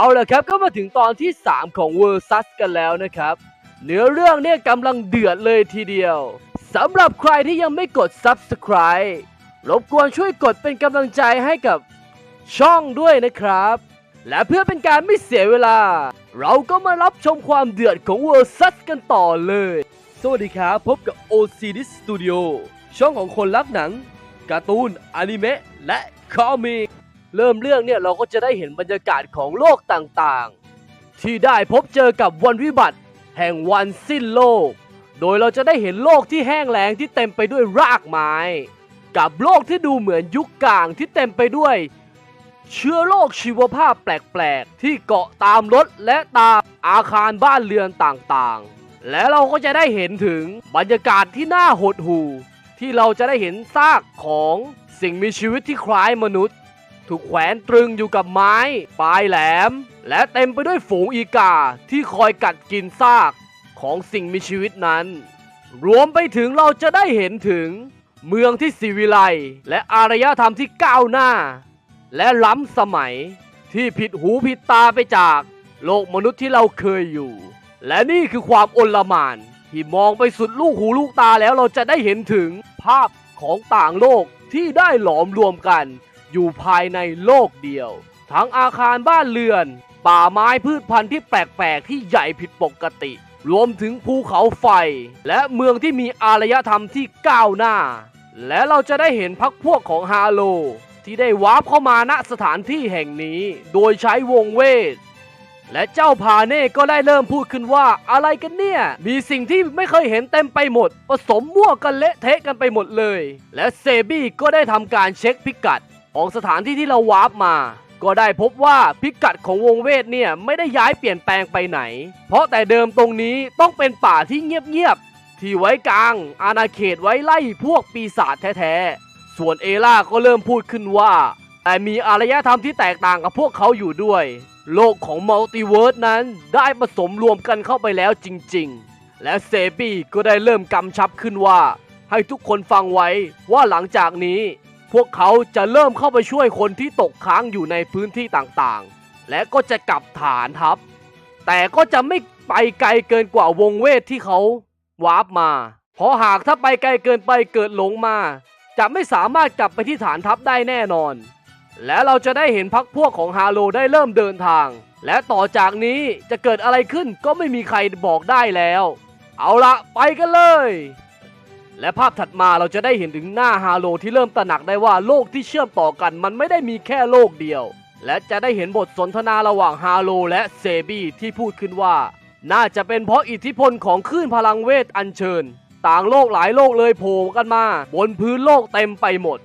เอาละครับก็มาถึงตอนที่ 3 ของ World s u s กันแล้วนะครับ เนื้อเรื่องเนี่ยกำลังเดือดเลยทีเดียวสำหรับใครที่ยังไม่กด Subscribe รบกวนช่วยกดเป็นกำลังใจให้กับช่องด้วยนะครับ และเพื่อเป็นการไม่เสียเวลา เราก็มารับชมความเดือดของ World s u s กันต่อเลย สวัสดีครับ พบกับ OCD Studio ช่องของคนรักหนัง การ์ตูน อนิเมะ และคอมิก เริ่มเรื่องเนี่ยเราก็จะได้เห็นบรรยากาศของโลกต่างๆ ที่ได้พบเจอกับวันวิบัติ แห่งวันสิ้นโลก โดยเราจะได้เห็นโลกที่แห้งแล้งที่เต็มไปด้วยรากไม้ กับโลกที่ดูเหมือนยุคกลางที่เต็มไปด้วย เชื้อโรคชีวภาพแปลกๆ ที่เกาะตามรถและตามอาคารบ้านเรือนต่างๆ และเราก็จะได้เห็นถึงบรรยากาศที่น่าหดหู่ที่เราจะได้เห็นซากของสิ่งมีชีวิตที่คล้ายมนุษย์ ถูกแขวนตรึงอยู่กับไม้ ปลายแหลม และเต็มไปด้วยฝูงอีกาที่คอยกัดกินซากของสิ่งมีชีวิตนั้น รวมไปถึงเราจะได้เห็นถึง เมืองที่สิวิไลและอารยธรรมที่ก้าวหน้า และล้ำสมัยที่ผิดหูผิดตาไปจาก โลกมนุษย์ที่เราเคยอยู่ และนี่คือความอลหม่านที่มองไปสุดลูกหูลูกตาแล้วเราจะได้เห็นถึงภาพของต่างโลกที่ได้หลอมรวมกัน อยู่ภายในโลกเดียว ทั้งอาคารบ้านเรือน ป่าไม้พืชพันธุ์ที่แปลกๆที่ใหญ่ผิดปกติ รวมถึงภูเขาไฟ และเมืองที่มีอารยธรรมที่ก้าวหน้า และเราจะได้เห็นพักพวกของฮาโล ที่ได้วาร์ปเข้ามาณสถานที่แห่งนี้ โดยใช้วงเวทและเจ้าพาเน่ก็ได้เริ่มพูดขึ้นว่าอะไรกันเนี่ย มีสิ่งที่ไม่เคยเห็นเต็มไปหมด ผสมมั่วกันเละเทะกันไปหมดเลย และเซบี้ก็ได้ทำการเช็คพิกัด ของสถานที่ที่เราวาร์ปมา ก็ได้พบว่าพิกัดของวงเวทเนี่ยไม่ได้ย้ายเปลี่ยนแปลงไปไหน เพราะแต่เดิมตรงนี้ต้องเป็นป่าที่เงียบๆที่ไว้กลาง อาณาเขตไว้ไล่พวกปีศาจแท้ๆ ส่วนเอล่าก็เริ่มพูดขึ้นว่า แต่มีอารยธรรมที่แตกต่างกับพวกเขาอยู่ด้วย โลกของมัลติเวิร์สนั้นได้ผสมรวมกันเข้าไปแล้วจริง ๆ และเซบี้ก็ได้เริ่มกำชับขึ้นว่า ให้ทุกคนฟังไว้ว่าหลังจากนี้ พวกเขาจะเริ่มเข้าไปช่วยคนที่ตกค้างอยู่ในพื้นที่ต่างๆ และก็จะกลับฐานทัพ แต่ก็จะไม่ไปไกลเกินกว่าวงเวทที่เขาวาร์ปมา เพราะหากถ้าไปไกลเกินไปเกิดหลงมา จะไม่สามารถกลับไปที่ฐานทัพได้แน่นอน และเราจะได้เห็นพักพวกของฮาโลได้เริ่มเดินทาง และต่อจากนี้จะเกิดอะไรขึ้นก็ไม่มีใครบอกได้แล้ว เอาละไปกันเลย และภาพถัดมาเราจะได้เห็นถึงหน้าฮาโลที่เริ่มตระหนักได้ว่าโลกที่เชื่อมต่อกันมันไม่ได้มีแค่โลกเดียว และจะได้เห็นบทสนทนาระหว่างฮาโลและเซบี้ที่พูดขึ้นว่า น่าจะเป็นเพราะอิทธิพลของคลื่นพลังเวทอัญเชิญ ต่างโลกหลายโลกเลยโผล่กันมา บนพื้นโลกเต็มไปหมด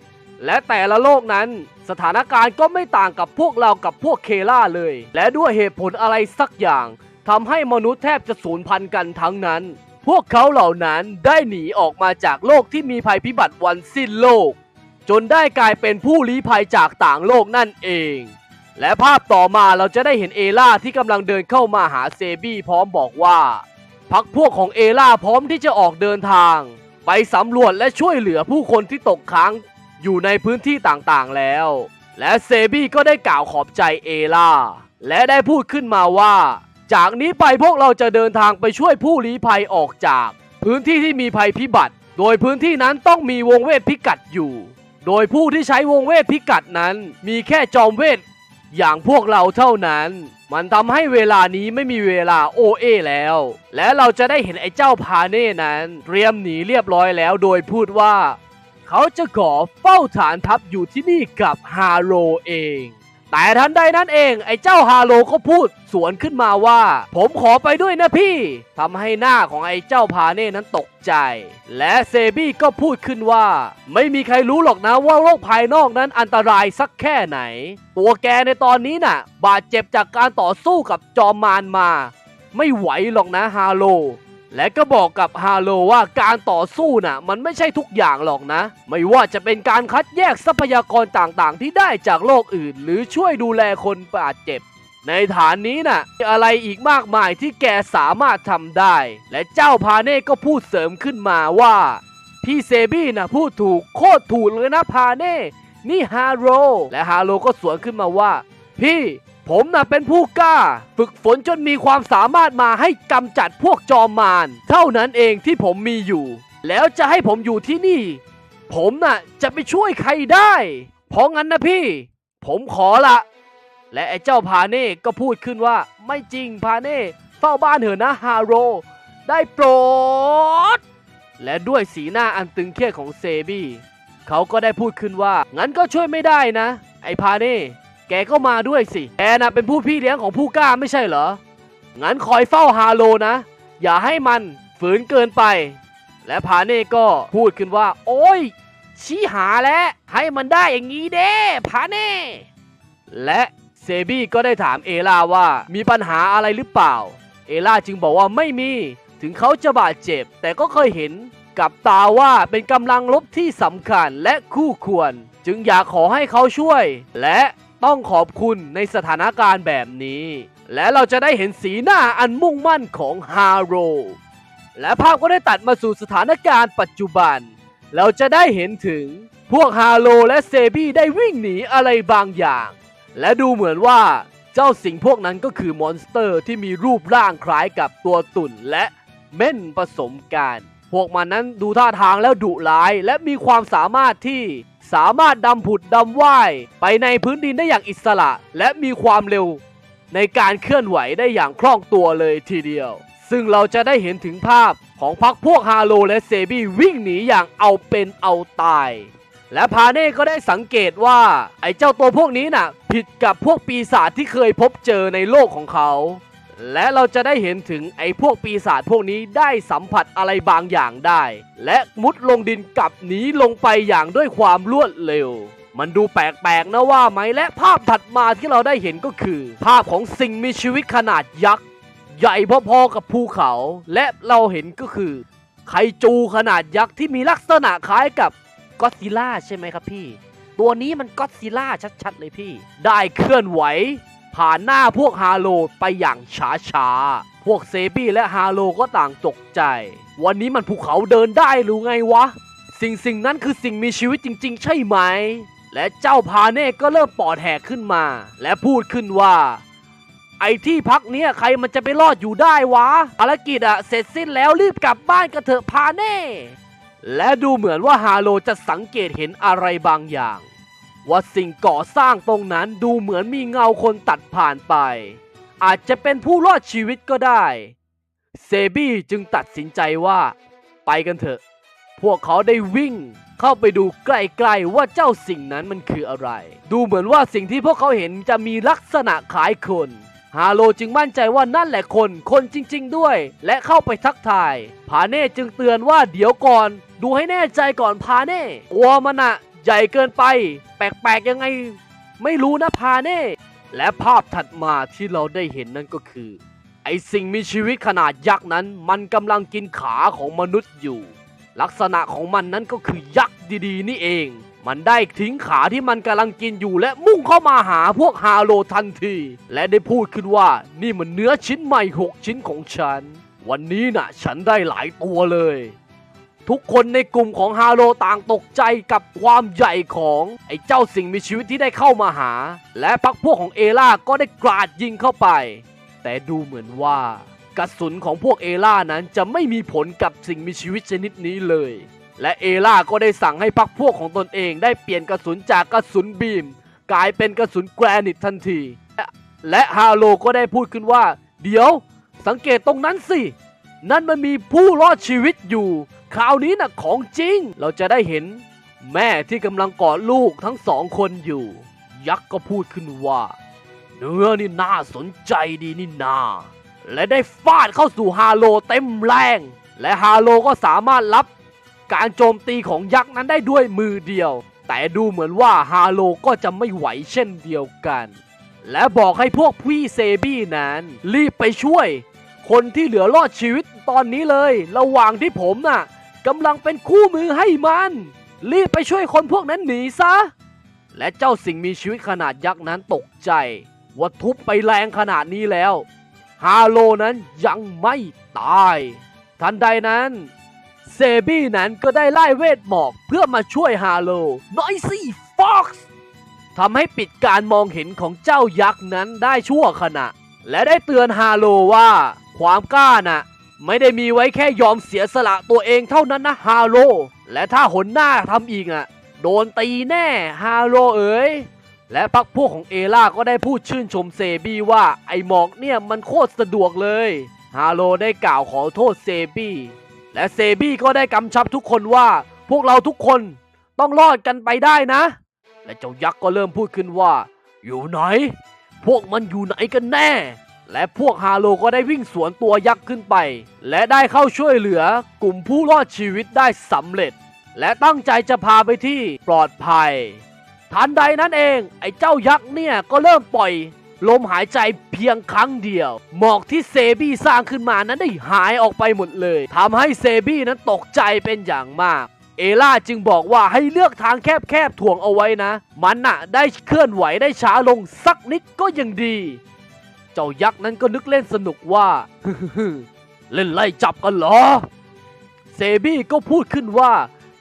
และแต่ละโลกนั้น สถานการณ์ก็ไม่ต่างกับพวกเรากับพวกเคล่าเลย และด้วยเหตุผลอะไรสักอย่างทำให้มนุษย์แทบจะสูญพันธุ์กันทั้งนั้น พวกเขาเหล่านั้นได้หนีออกมาจากโลกที่มีภัยพิบัติวันสิ้นโลก จนได้กลายเป็นผู้ลี้ภัยจากต่างโลกนั่นเอง และภาพต่อมาเราจะได้เห็นเอล่าที่กำลังเดินเข้ามาหาเซบี้พร้อมบอกว่าพักพวกของเอล่าพร้อมที่จะออกเดินทาง ไปสำรวจและช่วยเหลือผู้คนที่ตกค้างอยู่ในพื้นที่ต่างๆแล้ว และเซบี้ก็ได้กล่าวขอบใจเอล่าและได้พูดขึ้นมาว่า จากนี้ไปพวกเราจะเดินทางไปช่วยผู้ลี้ภัยออกจาก พื้นที่ที่มีภัยพิบัติ โดยพื้นที่นั้นต้องมีวงเวทพิกัดอยู่ โดยผู้ที่ใช้วงเวทพิกัดนั้น มีแค่จอมเวทอย่างพวกเราเท่านั้น มันทำให้เวลานี้ไม่มีเวลาโอเอแล้ว และเราจะได้เห็นไอ้เจ้าพาเน่นั้น เตรียมหนีเรียบร้อยแล้วโดยพูดว่า เขาจะขอเฝ้าฐานทัพอยู่ที่นี่กับฮาโลเอง แต่ทันใดนั้นเองไอ้เจ้าฮาโลก็พูดสวนขึ้นมาว่า ผมขอไปด้วยนะพี่ทำให้หน้าของไอ้เจ้าพาเน่นั้นตกใจ และเซบี้ก็พูดขึ้นว่า ไม่มีใครรู้หรอกนะว่าโลกภายนอกนั้นอันตรายสักแค่ไหน ตัวแกในตอนนี้น่ะ บาดเจ็บจากการต่อสู้กับจอมมารมา ไม่ไหวหรอกนะฮาโล และก็บอกกับฮาโลว่าการต่อสู้น่ะมันไม่ใช่ทุกอย่างหรอกนะ ไม่ว่าจะเป็นการคัดแยกทรัพยากรต่างๆ ที่ได้จากโลกอื่น หรือช่วยดูแลคนบาดเจ็บ ในฐานนี้น่ะมีอะไรอีกมากมายที่แกสามารถทำได้ และเจ้าพาเน่ก็พูดเสริมขึ้นมาว่า พี่เซบี้น่ะพูดถูกโคตรถูกเลยนะพาเน่นี่ฮาโลและฮาโลก็สวนขึ้นมาว่า พี่ ผมน่ะเป็นผู้กล้า ฝึกฝนจนมีความสามารถมาให้กำจัดพวกจอมมารเท่านั้นเองที่ผมมีอยู่ แล้วจะให้ผมอยู่ที่นี่ ผมน่ะจะไปช่วยใครได้ เพราะงั้นนะพี่ ผมขอละ และไอ้เจ้าพาเน่ก็พูดขึ้นว่า ไม่จริงพาเน่เฝ้าบ้านเถอะนะฮาโร ได้โปรด และด้วยสีหน้าอันตึงเครียดของเซบี้เขาก็ได้พูดขึ้นว่า งั้นก็ช่วยไม่ได้นะ ไอ้พาเน่ แกก็มาด้วยสิ แกน่ะเป็นผู้พี่เลี้ยงของผู้กล้าไม่ใช่เหรอ งั้นคอยเฝ้าฮาโลนะ อย่าให้มันฝืนเกินไป และพาเน่ก็พูดขึ้นว่า โอ้ย ชี้หาแล้วให้มันได้อย่างนี้เด้พาเน่ และเซบี้ก็ได้ถามเอลาว่ามีปัญหาอะไรหรือเปล่า เอลาจึงบอกว่าไม่มี ถึงเขาจะบาดเจ็บ แต่ก็เคยเห็นกับตาว่าเป็นกำลังลบที่สำคัญและคู่ควร จึงอยากขอให้เขาช่วย และ ต้องขอบคุณในสถานการณ์แบบนี้ และเราจะได้เห็นสีหน้าอันมุ่งมั่นของฮาโร และภาพก็ได้ตัดมาสู่สถานการณ์ปัจจุบัน เราจะได้เห็นถึงพวกฮาโลและเซบี้ได้วิ่งหนีอะไรบางอย่าง และดูเหมือนว่าเจ้าสิ่งพวกนั้นก็คือมอนสเตอร์ที่มีรูปร่างคล้ายกับตัวตุ่นและเม่นผสมกัน พวกมันนั้นดูท่าทางแล้วดุร้าย และมีความสามารถที่ สามารถดำผุดดำว่ายไปในพื้นดินได้อย่างอิสระ และมีความเร็ว ในการเคลื่อนไหวได้อย่างคล่องตัวเลยทีเดียว ซึ่งเราจะได้เห็นถึงภาพของพักพวกฮาโลและเซบี้วิ่งหนีอย่างเอาเป็นเอาตาย และพาเน่ก็ได้สังเกตว่า ไอ้เจ้าตัวพวกนี้น่ะ ผิดกับพวกปีศาจที่เคยพบเจอในโลกของเขา และเราจะได้เห็นถึงไอ้พวกปีศาจพวกนี้ได้สัมผัสอะไรบางอย่างได้ และมุดลงดินกลับหนีลงไปอย่างด้วยความรวดเร็ว มันดูแปลกๆนะว่าไหมและภาพถัดมาที่เราได้เห็นก็คือ ภาพของสิ่งมีชีวิตขนาดยักษ์ใหญ่พอๆกับภูเขา และเราเห็นก็คือ ไคจูขนาดยักษ์ที่มีลักษณะคล้ายกับก็ซิล่าใช่ไหมครับพี่ ตัวนี้มันก็ซิล่าชัดๆเลยพี่ ได้เคลื่อนไหว ผ่านหน้าพวกฮาโลไปอย่างช้าๆ พวกเซบี้และฮาโลก็ต่างตกใจ วันนี้มันภูเขาเดินได้หรือไงวะ สิ่งสิ่งนั้นคือสิ่งมีชีวิตจริง ๆ ใช่ไหม และเจ้าพาเน่ก็เริ่มปอดแหกขึ้นมา และพูดขึ้นว่า ไอ้ที่พักเนี้ยใครมันจะไปรอดอยู่ได้วะ ภารกิจอะเสร็จสิ้นแล้วรีบกลับบ้านกันเถอะพาเน่ และดูเหมือนว่าฮาโลจะสังเกตเห็นอะไรบางอย่าง ว่าสิ่งก่อสร้างตรงนั้นดูเหมือนมีเงาคนตัดผ่านไป อาจจะเป็นผู้รอดชีวิตก็ได้ เซบี้จึงตัดสินใจว่า ไปกันเถอะ พวกเขาได้วิ่งเข้าไปดูใกล้ๆว่าเจ้าสิ่งนั้นมันคืออะไร ดูเหมือนว่าสิ่งที่พวกเขาเห็นจะมีลักษณะคล้ายคนฮาโลจึงมั่นใจว่านั่นแหละคน คนจริง ๆ ด้วย และเข้าไปทักทาย พาเน่จึงเตือนว่าเดี๋ยวก่อน ดูให้แน่ใจก่อนพาเน่ตัวมันอะ ใหญ่เกินไป แปลกๆยังไง ไม่รู้นะพาเน่ และภาพถัดมาที่เราได้เห็นนั่นก็คือ ไอสิ่งมีชีวิตขนาดยักษ์นั้น มันกำลังกินขาของมนุษย์อยู่ ลักษณะของมันนั้นก็คือยักษ์ดีๆ นี่เอง มันได้ทิ้งขาที่มันกำลังกินอยู่และมุ่งเข้ามาหาพวกฮาโลทันที และได้พูดขึ้นว่านี่มันเนื้อชิ้นใหม่6ชิ้นของฉัน วันนี้น่ะ ฉันได้หลายตัวเลย ทุกคนในกลุ่มของฮาโลต่างตกใจกับความใหญ่ของไอ้เจ้าสิ่งมีชีวิตที่ได้เข้ามาหา และพักพวกของเอล่าก็ได้กราดยิงเข้าไป แต่ดูเหมือนว่ากระสุนของพวกเอล่านั้นจะไม่มีผลกับสิ่งมีชีวิตชนิดนี้เลย และเอล่าก็ได้สั่งให้พักพวกของตนเองได้เปลี่ยนกระสุนจากกระสุนบีม กลายเป็นกระสุนแกรนิตทันที และฮาโลก็ได้พูดขึ้นว่า เดี๋ยว สังเกตตรงนั้นสิ นั่นมันมีผู้รอดชีวิตอยู่ คราวนี้น่ะของจริง เราจะได้เห็น แม่ที่กำลังกอดลูกทั้งสองคนอยู่ ยักษ์ก็พูดขึ้นว่า เนื้อนี่น่าสนใจดีนี่นา และได้ฟาดเข้าสู่ฮาโลเต็มแรง และฮาโลก็สามารถรับการโจมตีของยักษ์นั้นได้ด้วยมือเดียว แต่ดูเหมือนว่าฮาโลก็จะไม่ไหวเช่นเดียวกัน และบอกให้พวกพี่เซบี้นั้น รีบไปช่วย คนที่เหลือรอดชีวิตตอนนี้เลย ระหว่างที่ผมน่ะ กำลังเป็นคู่มือให้มัน รีบไปช่วยคนพวกนั้นหนีซะ และเจ้าสิ่งมีชีวิตขนาดยักษ์นั้นตกใจว่าทุบไปแรงขนาดนี้แล้ว ฮาโลนั้นยังไม่ตาย ทันใดนั้น เซบี้นั้นก็ได้ไล่เวทหมอกเพื่อมาช่วยฮาโลน้อยซี่ฟ็อกซ์ทำให้ปิดการมองเห็นของเจ้ายักษ์นั้นได้ชั่วขณะ และได้เตือนฮาโลว่า ความกล้าน่ะ ไม่ได้มีไว้แค่ยอมเสียสละตัวเองเท่านั้นนะฮาโล และถ้าหนหน้าทำอีกอะ โดนตีแน่ฮาโลเอ๋ยและพักพวกของเอล่าก็ได้พูดชื่นชมเซบี้ว่าไอหมอกเนี่ยมันโคตรสะดวกเลยฮาโลได้กล่าวขอโทษเซบี้และเซบี้ก็ได้กำชับทุกคนว่าพวกเราทุกคนต้องรอดกันไปได้นะ และเจ้ายักษ์ก็เริ่มพูดขึ้นว่า อยู่ไหน พวกมันอยู่ไหนกันแน่ และพวกฮาโลก็ได้วิ่งสวนตัวยักษ์ขึ้นไป และได้เข้าช่วยเหลือกลุ่มผู้รอดชีวิตได้สำเร็จ และตั้งใจจะพาไปที่ปลอดภัย ทันใดนั้นเอง ไอ้เจ้ายักษ์เนี่ยก็เริ่มปล่อย ลมหายใจเพียงครั้งเดียว หมอกที่เซบี้สร้างขึ้นมานั้นได้หายออกไปหมดเลยทำให้เซบี้นั้นตกใจเป็นอย่างมากเอล่าจึงบอกว่าให้เลือกทางแคบๆถ่วงเอาไว้นะ มันน่ะได้เคลื่อนไหวได้ช้าลงสักนิดก็ยังดี เจ้ายักษ์นั้นก็นึกเล่นสนุกว่า เล่นไล่จับกันเหรอ เซบี้ก็พูดขึ้นว่า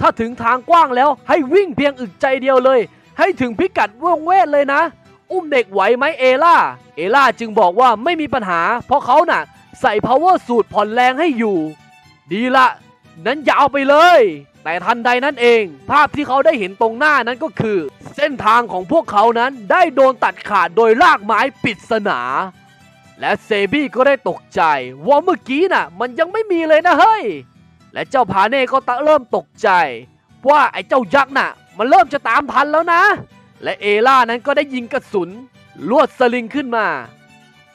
ถ้าถึงทางกว้างแล้วให้วิ่งเพียงอึกใจเดียวเลย ให้ถึงพิกัดวงเวทเลยนะ อุ้มเด็กไหวไหมเอล่า เอล่าจึงบอกว่าไม่มีปัญหา เพราะเขาน่ะ ใส่ power สูตรผ่อนแรงให้อยู่ ดีละ นั้นยาวไปเลย แต่ทันใดนั้นเอง ภาพที่เขาได้เห็นตรงหน้านั้นก็คือ เส้นทางของพวกเขานั้นได้โดนตัดขาดโดยรากไม้ปริศนา และเซบี้ก็ได้ตกใจว่าเมื่อกี้น่ะ มันยังไม่มีเลยนะเฮ้ย และเจ้าพาเน่ก็ตะเริ่มตกใจ ว่าไอ้เจ้ายักษ์น่ะ มันเริ่มจะตามทันแล้วนะ และเอล่านั้นก็ได้ยิงกระสุน ลวดสลิงขึ้นมา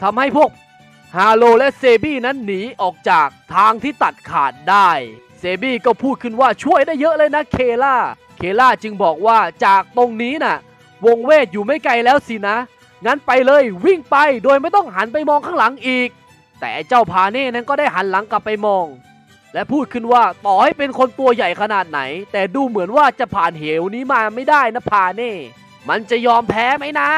ทำให้พวกฮาโลและเซบี้นั้นหนีออกจากทางที่ตัดขาดได้ เซบี้ก็พูดขึ้นว่าช่วยได้เยอะเลยนะเคล่า เคล่าจึงบอกว่าจากตรงนี้น่ะ วงเวทอยู่ไม่ไกลแล้วสินะ งั้นไปเลยวิ่งไปโดยไม่ต้องหันไปมองข้างหลังอีก แต่เจ้าพาเน่นั้นก็ได้หันหลังกลับไปมอง และพูดขึ้นว่าต่อให้เป็นคนตัวใหญ่ขนาดไหน แต่ดูเหมือนว่าจะผ่านเหวนี้มาไม่ได้นะพาเน่มันจะยอมแพ้ไหมนะ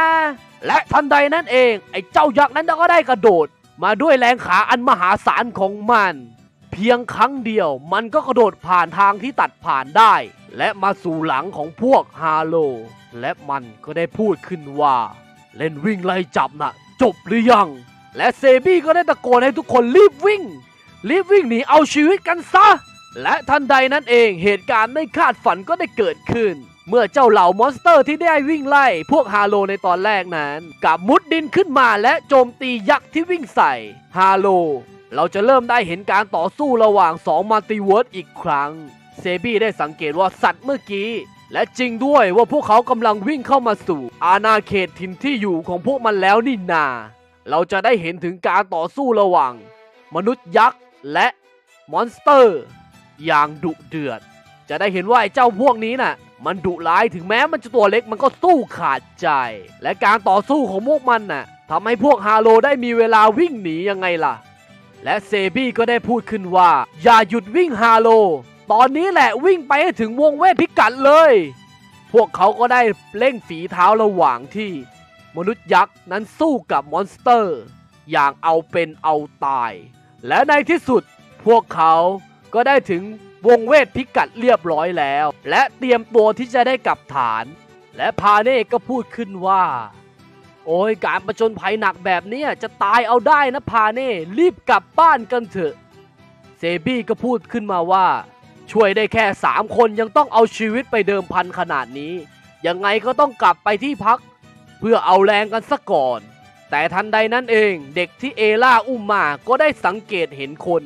และทันใดนั้นเอง ไอ้เจ้ายักษ์นั้นก็ได้กระโดด มาด้วยแรงขาอันมหาศาลของมัน เพียงครั้งเดียวมันก็กระโดดผ่านทางที่ตัดผ่านได้ และมาสู่หลังของพวกฮาโล และมันก็ได้พูดขึ้นว่า เล่นวิ่งไล่จับน่ะ จบหรือยัง และเซบี้ก็ได้ตะโกนให้ทุกคนรีบวิ่ง รีบวิ่งหนีเอาชีวิตกันซะ และทันใดนั้นเองเหตุการณ์ไม่คาดฝันก็ได้เกิดขึ้น เมื่อเจ้าเหล่ามอนสเตอร์ที่ได้วิ่งไล่ พวกฮาโลในตอนแรกนั้นกับมุดดินขึ้นมาและโจมตียักษ์ที่วิ่งใส่ฮาโลเราจะเริ่มได้เห็นการต่อสู้ระหว่าง2มัลติเวิร์สอีกครั้ง เซบี้ได้สังเกตว่าสัตว์เมื่อกี้ และจริงด้วยว่าพวกเขากำลังวิ่งเข้ามาสู่ อาณาเขตถิ่นที่อยู่ของพวกมันแล้วนี่นา เราจะได้เห็นถึงการต่อสู้ระหว่าง มนุษย์ยักษ์และมอนสเตอร์ อย่างดุเดือด จะได้เห็นว่าไอ้เจ้าพวกนี้น่ะ มันดุร้ายถึงแม้มันจะตัวเล็กมันก็สู้ขาดใจ และการต่อสู้ของพวกมันน่ะทำให้พวกฮาโลได้มีเวลาวิ่งหนียังไงล่ะ และเซบี้ก็ได้พูดขึ้นว่า อย่าหยุดวิ่งฮาโล ตอนนี้แหละวิ่งไปให้ถึงวงเวทพิกัดเลย พวกเขาก็ได้เร่งฝีเท้าระหว่างที่ มนุษย์ยักษ์นั้นสู้กับมอนสเตอร์ อย่างเอาเป็นเอาตาย และในที่สุดพวกเขาก็ได้ถึงวงเวทพิกัดเรียบร้อยแล้ว และเตรียมตัวที่จะได้กลับฐาน และพาเน่ก็พูดขึ้นว่า โอ้ยการประจนภัยหนักแบบนี้จะตายเอาได้นะพาเน่รีบกลับบ้านกันเถอะ เซบี้ก็พูดขึ้นมาว่า ช่วยได้แค่สามคนยังต้องเอาชีวิตไปเดิมพันขนาดนี้ ยังไงก็ต้องกลับไปที่พัก เพื่อเอาแรงกันซะก่อน แต่ทันใดนั้นเองเด็กที่เอล่าอุ้มมาก็ได้สังเกตเห็นคน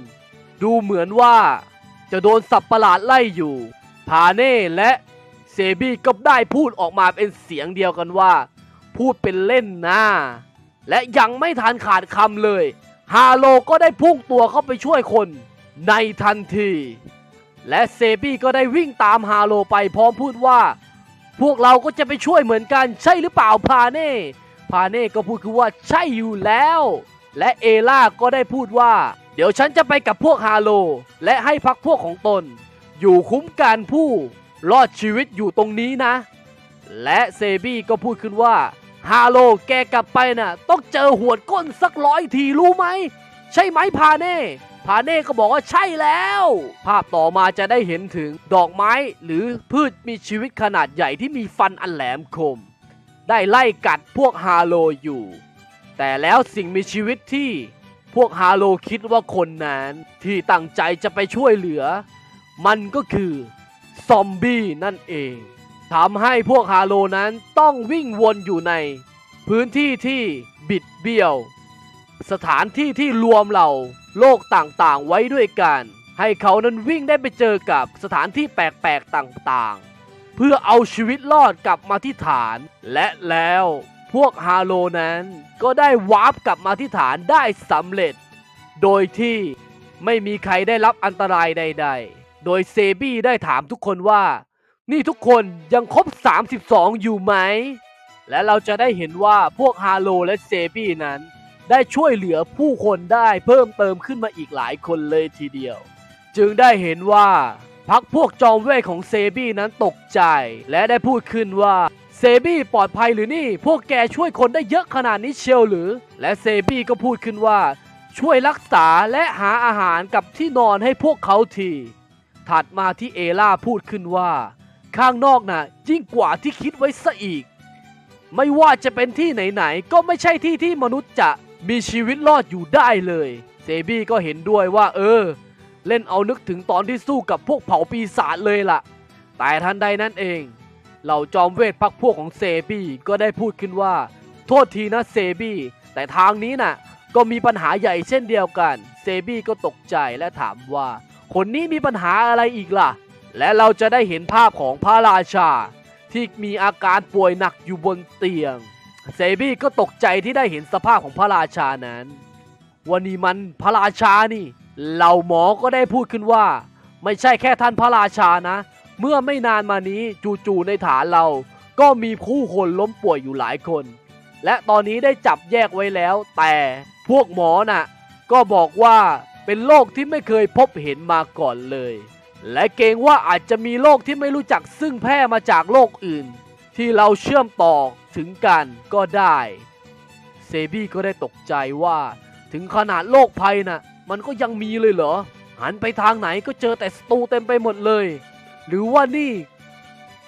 ดูเหมือนว่า จะโดนสับประหลาดไล่อยู่พาเน่และเซบี้ก็ได้พูดออกมาเป็นเสียงเดียวกันว่า พูดเป็นเล่นนะและยังไม่ทันขาดคำเลย ฮาโลก็ได้พุ่งตัวเข้าไปช่วยคน ในทันที และเซบี้ก็ได้วิ่งตามฮาโลไปพร้อมพูดว่า พวกเราก็จะไปช่วยเหมือนกันใช่หรือเปล่าพาเน่พาเน่ก็พูดคือว่าใช่อยู่แล้ว และเอล่าก็ได้พูดว่า เดี๋ยวฉันจะไปกับพวกฮาโล และให้พักพวกของตน อยู่คุ้มกันผู้รอดชีวิตอยู่ตรงนี้นะ และเซบี้ก็พูดขึ้นว่าฮาโลแกกลับไปน่ะ ต้องเจอหวดก้นสักร้อยทีรู้ไหม ใช่ไหมพาเน่ พาเน่ก็บอกว่าใช่แล้ว ภาพต่อมาจะได้เห็นถึงดอกไม้หรือพืชมีชีวิตขนาดใหญ่ที่มีฟันอันแหลมคม ได้ไล่กัดพวกฮาโลอยู่ แต่แล้วสิ่งมีชีวิตที่พวกฮาโลคิดว่าคนนั้น ที่ตั้งใจจะไปช่วยเหลือ มันก็คือซอมบี้นั่นเองทำให้พวกฮาโลนั้นต้องวิ่งวนอยู่ใน พื้นที่ที่บิดเบี้ยว สถานที่ที่รวมเหล่าโลกต่างๆ ไว้ด้วยกัน ให้เขานั้นวิ่งได้ไปเจอกับสถานที่แปลกๆต่างๆ เพื่อเอาชีวิตรอดกลับมาที่ฐาน และแล้วพวกฮาโลนั้นก็ได้วาร์ปกลับมาที่ฐานได้สำเร็จ โดยที่ไม่มีใครได้รับอันตรายใด ๆ โดยเซบี้ได้ถามทุกคนว่า นี่ทุกคนยังครบ 32 อยู่ไหม และเราจะได้เห็นว่าพวกฮาโลและเซบี้นั้น ได้ช่วยเหลือผู้คนได้เพิ่มเติมขึ้นมาอีกหลายคนเลยทีเดียว จึงได้เห็นว่าพักพวกจอมเวทของเซบี้นั้นตกใจ และได้พูดขึ้นว่าเซบี้ปลอดภัยหรือนี่ พวกแกช่วยคนได้เยอะขนาดนี้เชียวหรือ และเซบี้ก็พูดขึ้นว่า ช่วยรักษาและหาอาหารกับที่นอนให้พวกเขาที ถัดมาที่เอล่าพูดขึ้นว่า ข้างนอกน่ะยิ่งกว่าที่คิดไว้ซะอีก ไม่ว่าจะเป็นที่ไหนๆก็ไม่ใช่ที่ที่มนุษย์จะ มีชีวิตรอดอยู่ได้เลย เซบี้ก็เห็นด้วยว่า เออ เล่นเอานึกถึงตอนที่สู้กับพวกเผ่าปีศาจเลยล่ะ แต่ทันใดนั้นเอง เหล่าจอมเวทพักพวกของเซบี้ก็ได้พูดขึ้นว่า โทษทีนะเซบี้แต่ทางนี้น่ะ ก็มีปัญหาใหญ่เช่นเดียวกัน เซบี้ก็ตกใจและถามว่า คนนี้มีปัญหาอะไรอีกล่ะ และเราจะได้เห็นภาพของพระราชา ที่มีอาการป่วยหนักอยู่บนเตียง เซบี้ก็ตกใจที่ได้เห็นสภาพของพระราชานั้น วันนี้มันพระราชานี่ เหล่าหมอก็ได้พูดขึ้นว่า ไม่ใช่แค่ท่านพระราชานะ เมื่อไม่นานมานี้จู่ๆในฐานเรา ก็มีผู้คนล้มป่วยอยู่หลายคน และตอนนี้ได้จับแยกไว้แล้ว แต่พวกหมอน่ะ ก็บอกว่าเป็นโรคที่ไม่เคยพบเห็นมาก่อนเลย และเกรงว่าอาจจะมีโรคที่ไม่รู้จักซึ่งแพร่มาจากโลกอื่น ที่เราเชื่อมต่อ ถึงกันก็ได้ เซบี้ก็ได้ตกใจว่า ถึงขนาดโรคภัยน่ะ มันก็ยังมีเลยเหรอ หันไปทางไหนก็เจอแต่ศัตรูเต็มไปหมดเลย หรือว่านี่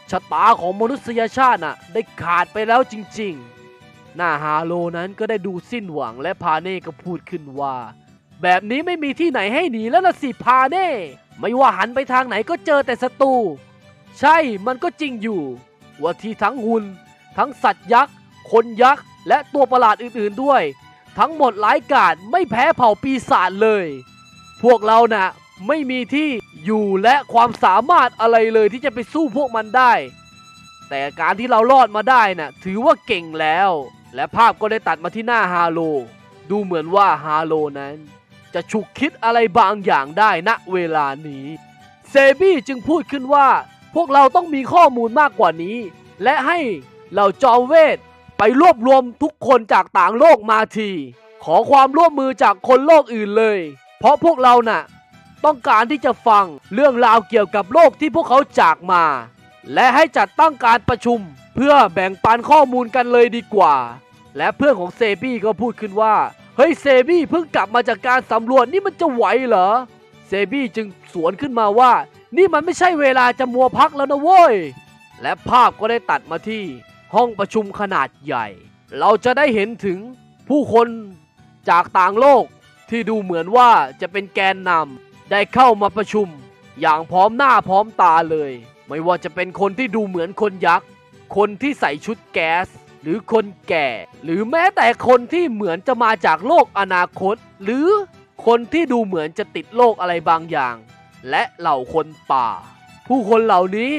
ชะตาของมนุษยชาติน่ะ ได้ขาดไปแล้วจริงๆ หน้าฮาโลนั้นก็ได้ดูสิ้นหวังและพาเน่ก็พูดขึ้นว่า แบบนี้ไม่มีที่ไหนให้หนีแล้วล่ะสิพาเน่ ไม่ว่าหันไปทางไหนก็เจอแต่ศัตรู ใช่มันก็จริงอยู่ ว่าที่ทั้งหุ่น ทั้งสัตว์ยักษ์ คนยักษ์ และตัวประหลาดอื่นๆด้วย ทั้งหมดหลายกาดไม่แพ้เผ่าปีศาจเลย พวกเราน่ะไม่มีที่อยู่และความสามารถอะไรเลยที่จะไปสู้พวกมันได้ แต่การที่เรารอดมาได้น่ะถือว่าเก่งแล้ว และภาพก็ได้ตัดมาที่หน้าฮาโล ดูเหมือนว่าฮาโลนั้น จะฉุกคิดอะไรบางอย่างได้ณเวลานี้เซบี้จึงพูดขึ้นว่า พวกเราต้องมีข้อมูลมากกว่านี้ และให้ เหล่าจอมเวทไปรวบรวมทุกคนจากต่างโลกมาที ขอความร่วมมือจากคนโลกอื่นเลย เพราะพวกเราน่ะ ต้องการที่จะฟังเรื่องราวเกี่ยวกับโลกที่พวกเขาจากมา และให้จัดตั้งการประชุม เพื่อแบ่งปันข้อมูลกันเลยดีกว่า และเพื่อนของเซบี้ก็พูดขึ้นว่า เฮ้ยเซบี้เพิ่งกลับมาจากการสำรวจนี่มันจะไหวเหรอเซบี้จึงสวนขึ้นมาว่า นี่มันไม่ใช่เวลาจะมัวพักแล้วนะเว้ยและภาพก็ได้ตัดมาที่ ห้องประชุมขนาดใหญ่ เราจะได้เห็นถึงผู้คนจากต่างโลกที่ดูเหมือนว่าจะเป็นแกนนำได้เข้ามาประชุม อย่างพร้อมหน้าพร้อมตาเลย ไม่ว่าจะเป็นคนที่ดูเหมือนคนยักษ์ คนที่ใส่ชุดแก๊ส หรือคนแก่ หรือแม้แต่คนที่เหมือนจะมาจากโลกอนาคต หรือคนที่ดูเหมือนจะติดโรคอะไรบางอย่าง และเหล่าคนป่า ผู้คนเหล่านี้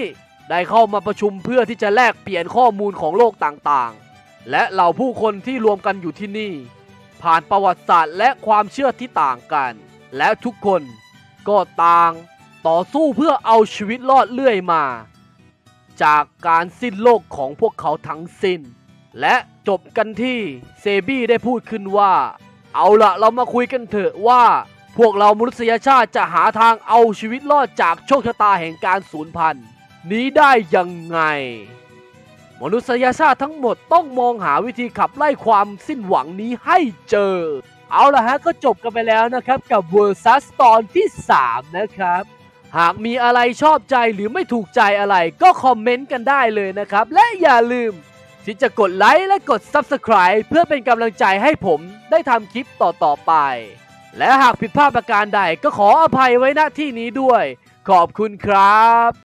ได้เข้ามาประชุมเพื่อที่จะแลกเปลี่ยนข้อมูลของโลกต่างๆ และเหล่าผู้คนที่รวมกันอยู่ที่นี่ ผ่านประวัติศาสตร์และความเชื่อที่ต่างกัน และทุกคนก็ต่างต่อสู้เพื่อเอาชีวิตรอดเรื่อยมา จากการสิ้นโลกของพวกเขาทั้งสิ้น และจบกันที่เซบี้ได้พูดขึ้นว่า เอาละเรามาคุยกันเถอะว่า พวกเรามนุษยชาติจะหาทางเอาชีวิตรอดจากโชคชะตาแห่งการสูญพันธุ์ นี้ได้ยังไง มนุษยชาติทั้งหมดต้องมองหาวิธีขับไล่ความสิ้นหวังนี้ให้เจอ เอาละฮะก็จบกันไปแล้วนะครับกับ Versus ตอนที่ 3 นะครับ หากมีอะไรชอบใจหรือไม่ถูกใจอะไรก็คอมเมนต์กันได้เลยนะครับ และอย่าลืมที่จะกดไลค์และกด Subscribe เพื่อเป็นกำลังใจให้ผมได้ทำคลิปต่อ ๆ ไป และหากผิดพลาดประการใดก็ขออภัยไว้ณที่นี้ด้วย ขอบคุณครับ